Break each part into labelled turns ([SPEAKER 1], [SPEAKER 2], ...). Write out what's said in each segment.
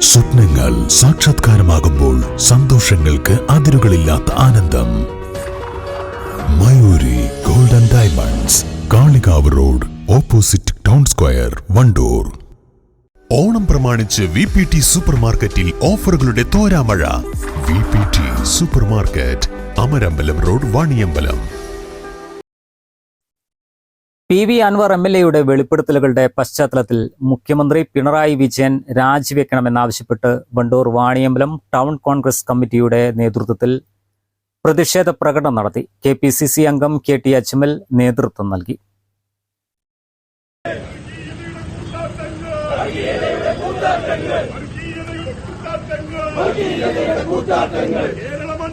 [SPEAKER 1] സ്വപ്നങ്ങൾ സാക്ഷാത്കാരമാകുമ്പോൾ സന്തോഷങ്ങൾക്ക് അതിരുകളില്ലാത്ത ആനന്ദം. Mayuri golden diamonds Kalikavu road opposite town square Wandoor. Onam പ്രമാണിച്ച് വി പി ടി സൂപ്പർ മാർക്കറ്റിൽ ഓഫറുകളുടെ തോരാമഴ. V P T super market Amarambalam road Vaniyambalam.
[SPEAKER 2] P V Anvar M L എയുടെ വെളിപ്പെടുത്തലുകളുടെ പശ്ചാത്തലത്തിൽ മുഖ്യമന്ത്രി പിണറായി വിജയൻ രാജിവെക്കണമെന്നാവശ്യപ്പെട്ട് വണ്ടൂർ വാണിയമ്പലം ടൗൺ കോൺഗ്രസ് കമ്മിറ്റിയുടെ നേതൃത്വത്തിൽ പ്രതിഷേധ പ്രകടനം നടത്തി. കെ പി സി സി അംഗം കെ ടി അജ്മൽ നേതൃത്വം നൽകി.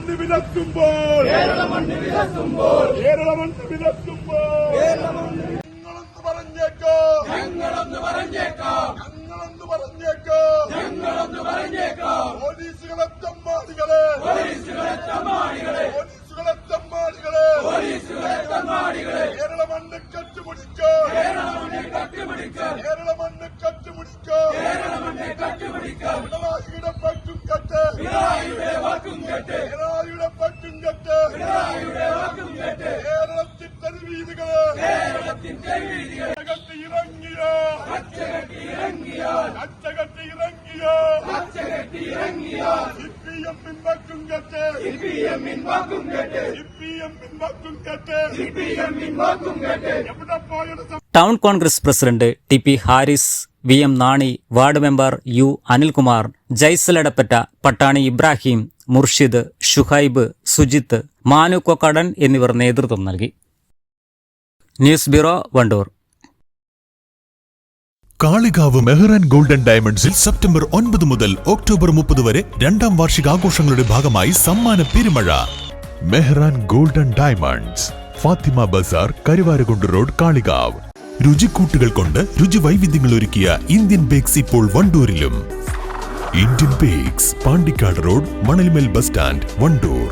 [SPEAKER 3] മണ്ണ് വിലക്കുമ്പോൾ. കേരള മണ്ണ് വിലക്കുമ്പോൾ. കേരള മണ്ണ് വിലക്കുമ്പോൾ.
[SPEAKER 2] Town Congress president T P Haris V M Nani ward member U Anilkumar ജയ്സലടപ്പറ്റ Pattani Ibrahim Murshid Shuhaib Sujith Manu Kokkadan എന്നിവർ നേതൃത്വം നൽകി. News bureau Wandoor.
[SPEAKER 1] Kalikavu Mehran golden ഡയമണ്ട്സിൽ സെപ്റ്റംബർ ഒൻപത് മുതൽ ഒക്ടോബർ മുപ്പത് വരെ രണ്ടാം വാർഷികാഘോഷങ്ങളുടെ ഭാഗമായി സമ്മാന പെരുമഴ. Mehran golden diamonds Fathima Bazar Karuvarakundu road Kalikavu. രുചിക്കൂട്ടുകൾ കൊണ്ട് രുചി വൈവിധ്യങ്ങൾ ഒരുക്കിയ ഇന്ത്യൻ ബേക്സ് ഇപ്പോൾ വണ്ടൂരിലും. Indian bakes Pandikkad road Manalmel bus stand Wandoor.